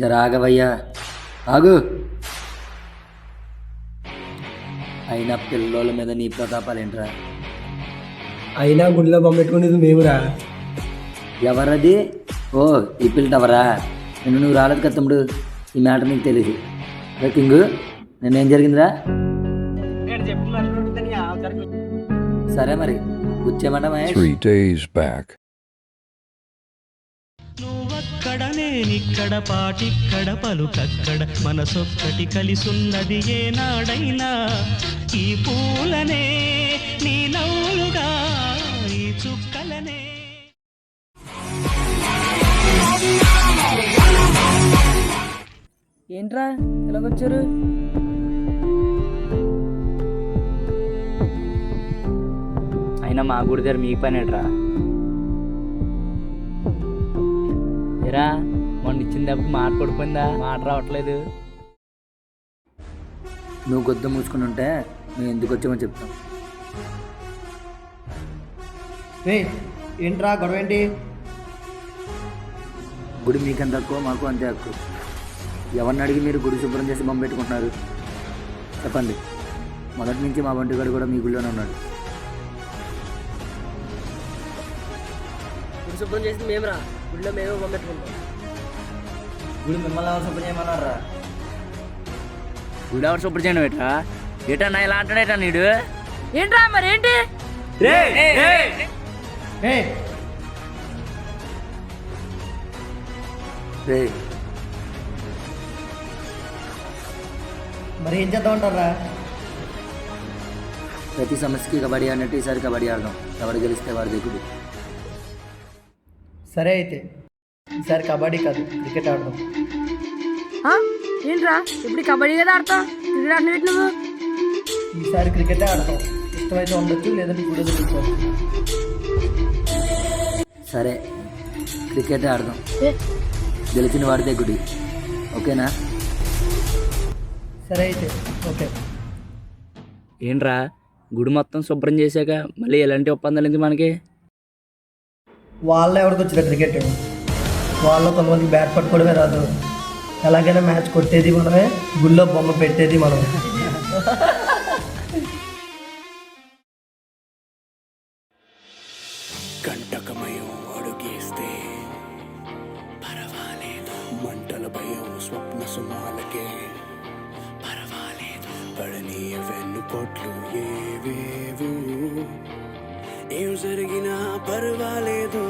జరాగవయ్యా ఆగు. అయినా పిల్లోల మీద నీ ప్రతాపాలేంట్రా అయినా గుడిలో బొమ్మ పెట్టుకునేది మేమురా. ఎవరది? ఓ ఈ పిల్లటవరా నేను నువ్వు రాలేదు కదా తమ్ముడు. ఈ మ్యాటర్ నీకు తెలియదు కింగు నిన్నేం జరిగిందిరా? సరే మరి గుచ్చేమంట మహేష్? Three days back. నేనిక్కడ పాటిక్కడ పలుకక్కడ మనసొక్కటి కలిసున్నది ఏనాడైనా. ఈ పూలనే నీ నవ్వులుగా ఈ చుక్కలనే. ఏంట్రా ఎలాగొచ్చారు? అయినా మా గుడి దగ్గర మీ పనేట్రా. ఎరా మొన్న ఇచ్చిన దెబ్బకి మాట పడిపోయిందా? మాట రావట్లేదు. నువ్వు గొద్ద మూసుకుని ఉంటే మేము ఎందుకు వచ్చామో చెప్తాం. రే ఏంట్రా గొడవ ఏంటి? గుడి మీకెంత తక్కువ మాకు అంతే హక్కు. ఎవరిని అడిగి మీరు గుడి శుభ్రం చేసి బొమ్మ పెట్టుకుంటున్నారు? చెప్పండి. మొదటి నుంచి మా వంటిగాడు కూడా మీ గుడిలోనే ఉన్నాడు. గుడి శుభ్రం చేసింది మేమురా. గుడిలో మేమే పంపెట్టుకుంటాం గుడి మిమ్మల్ని ఎవరు శుభ్రం చేయమన్నారా? గుడి ఎవరు సూపర్ చేయడం ఏట్రా ఏటన్నా ఇలా అంటాడేటా నీడు? ఏంట్రా మరి ఏంటి? మరి ఏం చేద్దాం అంటారా? ప్రతి సమస్యకి కబడ్డీ అన్నట్టు ఈసారి కబడ్డీ ఆడదాం. ఎవరు గెలిస్తే వాడి గుడి సరే అయితే. ఈసారి కబడ్డీ కాదు క్రికెట్ ఆడదాం? ఏంట్రా? ఇప్పుడు కబడ్డీ కదా ఆడతాం? క్రికెట్ ఆడిన నువ్వు? ఈసారి క్రికెటే ఆడతాం ఇష్టమైతే ఉండొచ్చు లేదంటే కూడా తిరుగుకోవచ్చు సరే క్రికెటే ఆడదాం. ఏ, గెలిచిన వాడితే గుడి. ఓకేనా? సరే అయితే ఓకే. ఏంట్రా? గుడి మొత్తం శుభ్రం చేశాక మళ్ళీ ఎలాంటి ఒప్పందాలు ఎందుకు మనకి? వాళ్ళ ఎవరికి వచ్చిన క్రికెట్? వాళ్ళు కొంతమందికి బ్యాట్ పట్టుకోవడమే రాదు. ఎలాగైనా మ్యాచ్ కొట్టేది మనమే గుళ్ళో బొమ్మ పెట్టేది మనమే. కంటకమయం అడుగేస్తే పర్వాలేదు. మంటల భయం స్వప్న సుమాలకే పర్వాలేదు. పడని వెన్ను పొట్లు ఏవేవు ఏం జరిగినా పర్వాలేదు.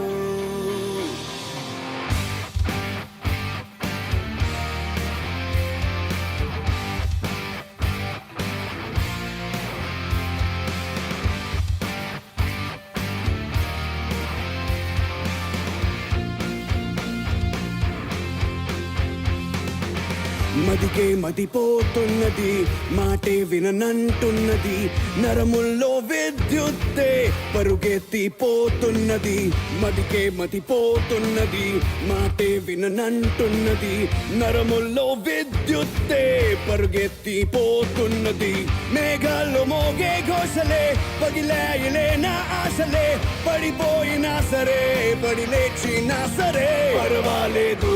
మదికే మతిపోతున్నది మాటే విననంటున్నది నరముల్లో విద్యుత్తే పరుగెత్తిపోతున్నది మదికే మతిపోతున్నది మాటే విననంటున్నది నరముల్లో విద్యుత్తే పరుగెత్తిపోతున్నది మేఘాలు మోగే ఘోషలే పగిలాయలే నా ఆశలే పడిపోయినా సరే పడి లేచినా సరే పర్వాలేదు.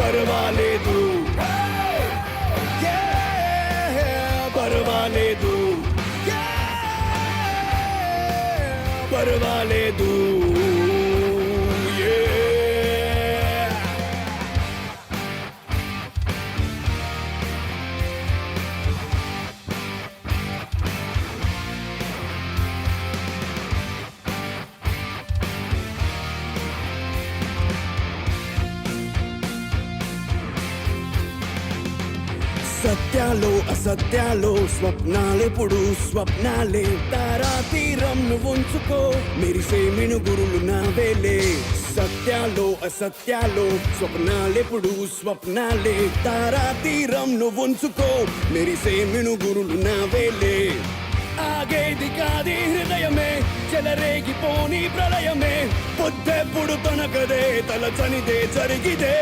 పర్వాలేదు Yeah, పర్వాలేదు Yeah, పర్వాలేదు Yeah. సత్యాలు స్వప్నాలెప్పుడు స్వప్నాలే తారా తీరం నువ్వుంచుకో మెరిసే మినుగురులు నావేలే సత్యాలు అసత్యాలు స్వప్నాలెప్పుడు స్వప్నాలే తారా తీరం నువ్వుంచుకో మెరిసే మినుగురులు నావేలే ఆగేది కాది హృదయమే చెలరేగిపోని ప్రళయమే. పొద్దెప్పుడు తల తలచనిదే జరిగిదే.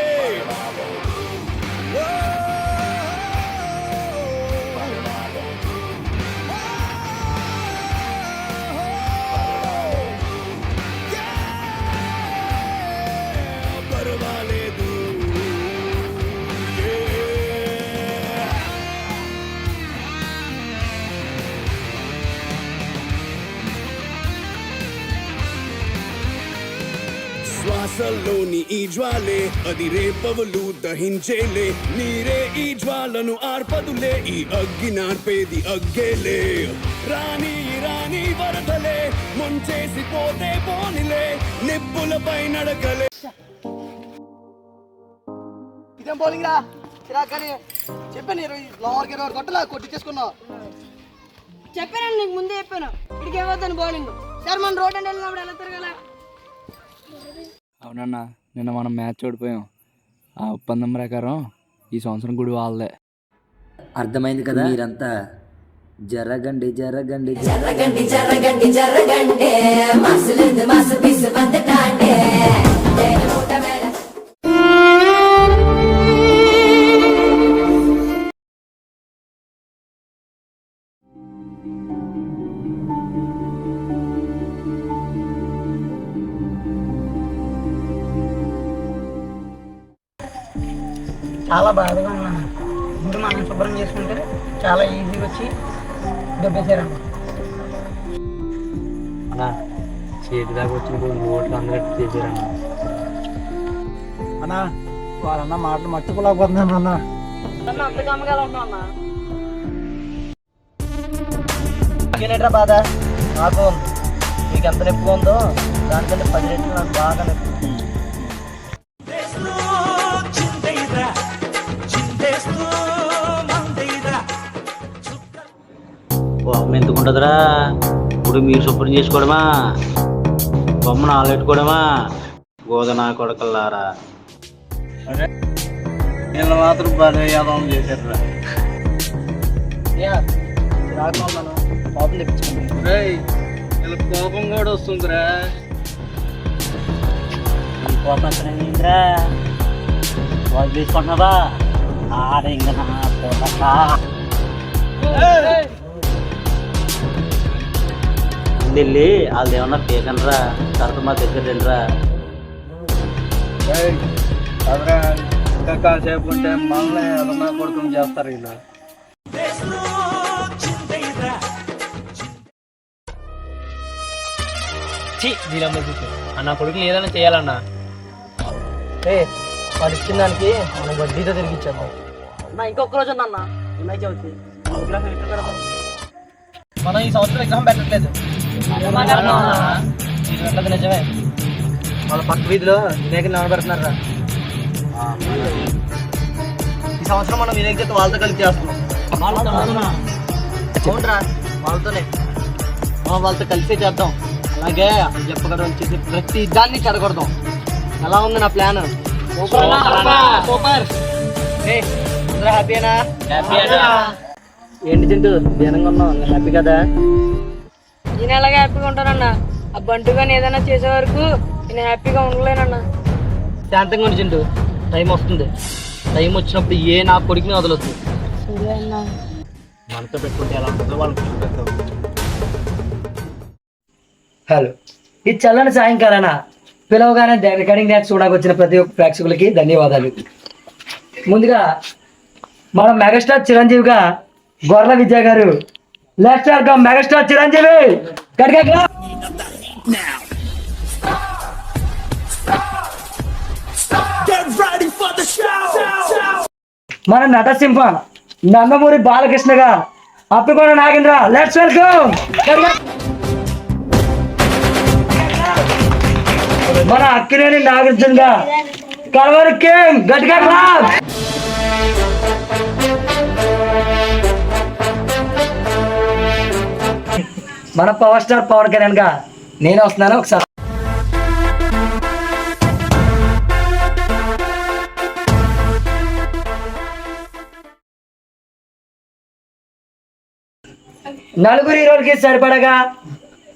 శ్వాసల్లోని ఈ జ్వాలే అది రేపవలు దహించేలే. నీరే ఈ జ్వాలను ఆర్పదులే ఈ అగ్గి నార్పేది అగ్గేలే. రాణి రాణి వరదలే ముంచేసి పోతే పోనిలే నిప్పులపై నడకలే. ఇదేం బౌలింగ్ రా? చిరాకని చెప్పాను ఇరవై లోవర్కి ఇరవై కొట్టలా కొట్టించేసుకున్నావు చెప్పాను నీకు ముందే చెప్పాను. ఇక్కడికి ఏమవుతాను బౌలింగ్ సార్ మన రోడ్ అంటే వెళ్ళినప్పుడు ఎలా తిరగాల? అవునన్నా నిన్న మనం మ్యాచ్ ఓడిపోయాం. ఆ ఒప్పందం ప్రకారం ఈ సంవత్సరం గుడి వాళ్ళదే. అర్థమైంది కదా? మీరంతా జరగండి జరగండి జరగండి జరగండి. జరగండి మసులుంది మసు పిసు బాధగా ఉన్నాను గుడి మనం శుభ్రం చేసుకుంటే చాలా ఈజీగా వచ్చి అన్నా చేతి దాకా వచ్చిన కొన్ని ఓట్లు అందరూ చేశారన్న అన్న వాళ్ళన్న మాటలు మర్చిపోలేకపోతున్నాను అన్న. ఏంటరా బాధ? నాకు ఉంది మీకు ఎంత నొప్పిగా ఉందో దానికంటే పది రెట్లు నాకు బాగా నొప్పి. ఎందుకుంటుందిరా ఇప్పుడు మీరు శుభ్రం చేసుకోవడమా? బొమ్మను ఆలెట్టుకోవడమా? గోదన కొడకల్లారా? వీళ్ళు మాత్రం భలే యాదవం చేశారు చిరాకులో ఉన్నాను కోపం తెప్పించుకుంటాను వీళ్ళ కోపం కూడా వస్తుందిరా. కోపం వాళ్ళు తీసుకుంటున్నావా ఆడ ఇంకా నా పోతా వెళ్ళి వాళ్ళు ఏమన్నా పీకనరా? తర్వాత మా దగ్గర రండిరా. ఇంకా కాసేపు ఉంటే మళ్ళీ ఏదన్నా కొడుకుని చేస్తారు వీళ్ళు. అన్న కొడుకుని ఏదైనా చేయాలన్నా. ఏ వాడు ఇచ్చిన దానికి మనం వడ్డీతో తిరిగి ఇచ్చేద్దాం నా ఇంకొక రోజు ఉందన్న. వినాయక చవితి మనం ఈ సంవత్సరం ఎగ్జామ్ పెట్టట్లేదు. నిజమే. వాళ్ళ పక్క వీధిలో వినాయకుని నిలబెడుతున్నారా ఈ సంవత్సరం మనం వినాయక చవితి వాళ్ళతో కలిపి చేస్తున్నాం. అవునరా వాళ్ళతోనే. మనం వాళ్ళతో కలిసే చేద్దాం. అలాగే చెప్పగడం వచ్చేసి ప్రతి దాన్ని చెడగొడదాం ఎలా ఉంది నా ప్లాన్? సూపర్ హ్యాపీనా? ఏంటి తింటూ దీనంగా ఉన్నావు? హ్యాపీ కదా? నేను ఎలాగ హ్యాపీగా ఉంటానన్న? ఆ బంటు కానీ ఏదైనా చేసే వరకు నేను హ్యాపీగా ఉండలేనన్నా. శాంతంగా ఉండి చింటూ. టైం వస్తుంది. టైం వచ్చినప్పుడు ఏ నా కొడుకుని వదలొద్దు. సరే అన్నా. మనతో పెట్టుకుంటే ఎలా ఉంటుందో వాళ్ళకి హలో. ఈ చల్లని సాయంకాలాన పిలవగానే డా- రికార్డింగ్ డ్యాన్స్ చూడడానికి వచ్చిన ప్రతి ఒక్క ప్రేక్షకులకి ధన్యవాదాలు. ముందుగా మన మెగాస్టార్ చిరంజీవిగా గొర్రెల విజయ్ గారు లెఫ్ట్ వెల్కమ్ మెగాస్టార్ చిరంజీవి. గడిగా మన నటసింహ నందమూరి బాలకృష్ణగా అప్పికొండ నాగేంద్ర లెట్స్ వెల్కమ్. మన అక్కినేని నాగార్జున గా కలవరి కింగ్ గట్టిగా clap. మన పవర్ స్టార్ పవన్ కళ్యాణ్గా నేను వస్తున్నాను ఒకసారి. నలుగురు హీరోలకి సరిపడగా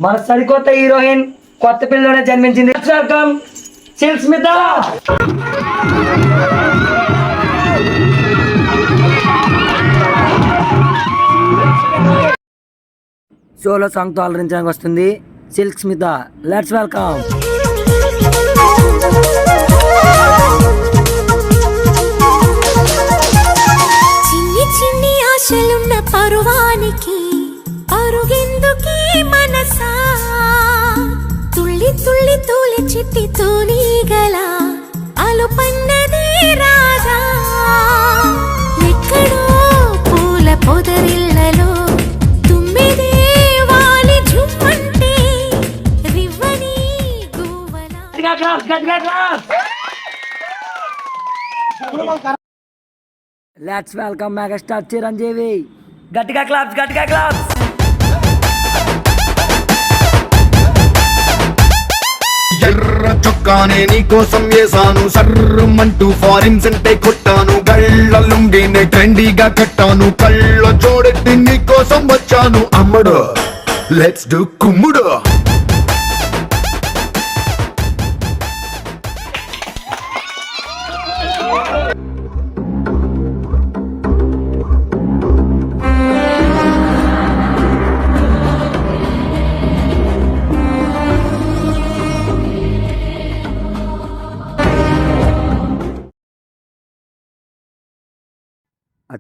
మన సరికొత్త హీరోయిన్ కొత్త పిల్లలోనే జన్మించింది. వెల్కమ్ స్మిత షోలో సాంగ్తో అలరించడానికి వస్తుంది. Silk Smitha let's welcome let's welcome megastar Chiranjeevi గట్టిగా క్లాప్స్ గట్టిగా క్లాప్స్ ఎర్ర చొక్కానే నీకోసం వేసాను సర్రమంటూ ఫారిన్స్ అంటే కొట్టాను. గళ్ళ లుంగినే ట్రెండీగా కట్టాను. కళ్ళ జోడెట్టి నీకోసం వచ్చాను. అమ్మడు లెట్స్ డు కుమ్ముడు.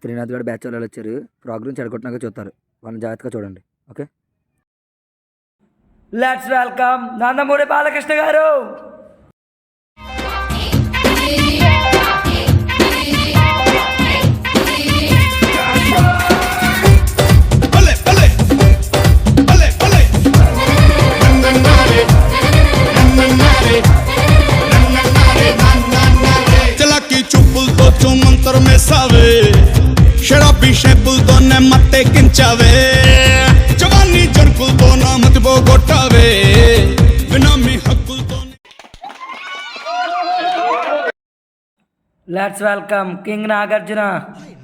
త్రినాథ్ గడ బ్యాచ్ వాళ్ళు వచ్చారు ప్రోగ్రామ్ చెడగొట్టినాక చూస్తారు. వాళ్ళని జాగ్రత్తగా చూడండి. Okay? Let's welcome Nandamuri Balakrishna garu. చలాకి చూపులతో చూమంతరు మేసావే షరాబీ షేపులతోనే మత్తెక్కించావే జవాన్ని జరుపులతో నా మతిపోగొట్టావే వినామీ హక్కులతో లెట్స్ వెల్కమ్ కింగ్ నాగార్జున నాతో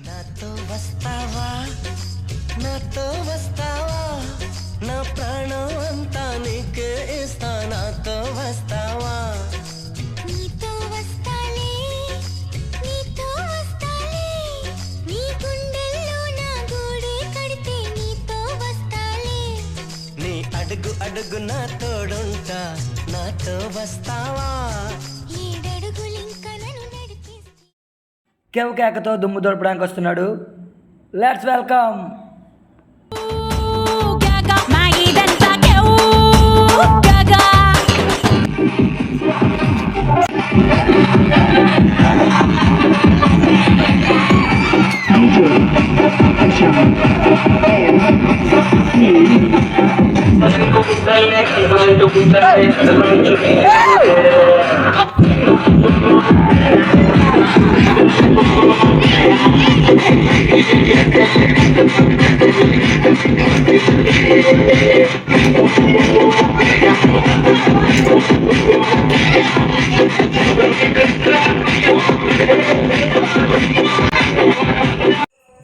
అడుగు అడుగు నా తోడుంటా నాతో వస్తావా? కేవ్ కేకతో దుమ్ము దొరపడానికి వస్తున్నాడు. లెట్స్ వెల్కమ్ గాగా మా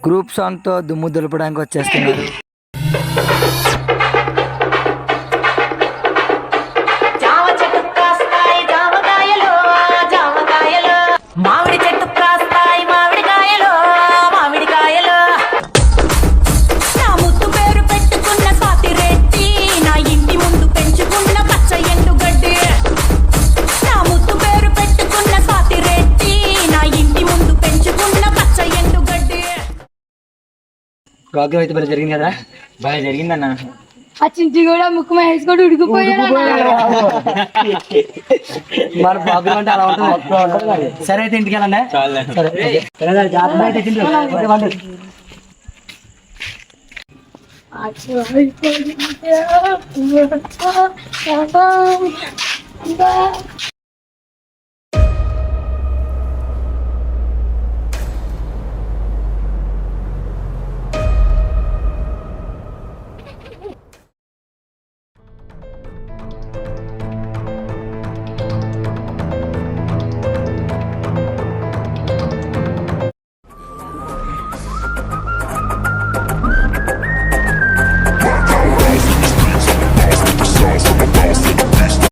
గ్రూప్ సాంగ్తో దుమ్ము దులపడానికి వచ్చేస్తున్నారు. ప్రోగ్రామ్ అయితే బాగా జరిగింది కదా? బాగా జరిగిందన్న. ఆ చింటి కూడా ముక్కు వేసుకొని ఉడికిపోయాడు మన ప్రోగ్రామ్ అంటే అలా ఉంటుంది? సరే అయితే ఇంటికి వెళ్ళండి. సరే జాగ్రత్త అయితే తింటూ.